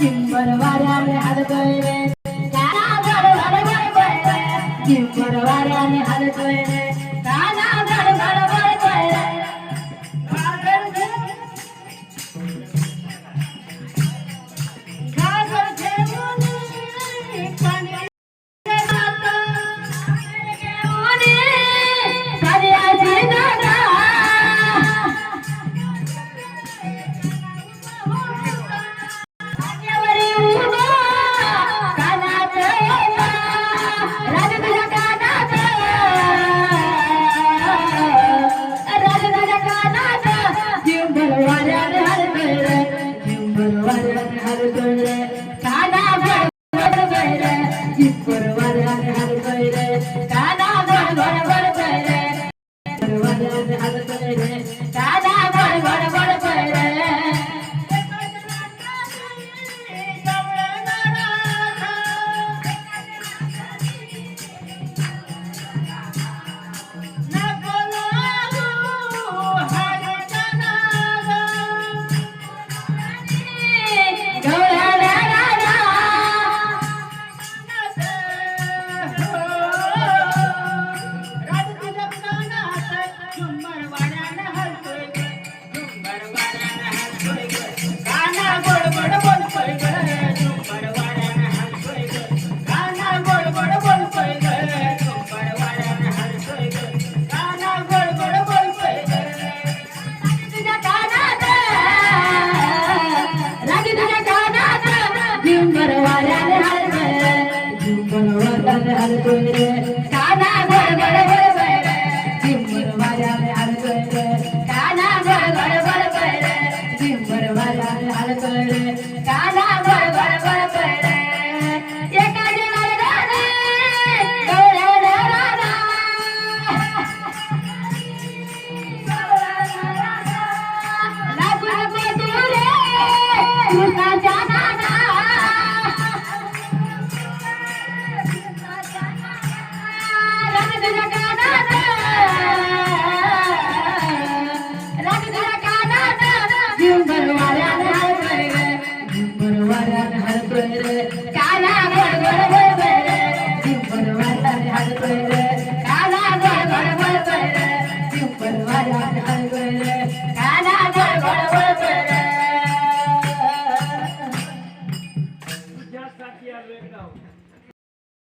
કિંબરવાળાને હાલ ગઈ રે તારા વરવાળાને હાલ ગઈ રે કિંબરવાળાને હાલ ગઈ રે ಬರ ಕಾಡ ಬರ ಬರ ಇಬ್ಬರು दो धार चैना, आखट आगार… आखट आ कोंगार, आकों कोंगार, impedोंगार, चुष्सओं, खश्साठाऊ, ए मनदें android, नाखट आ Applici लोगणार, इकिंपर, चुष्साठा क hes centuries, Mrs. आखट आ कर आ का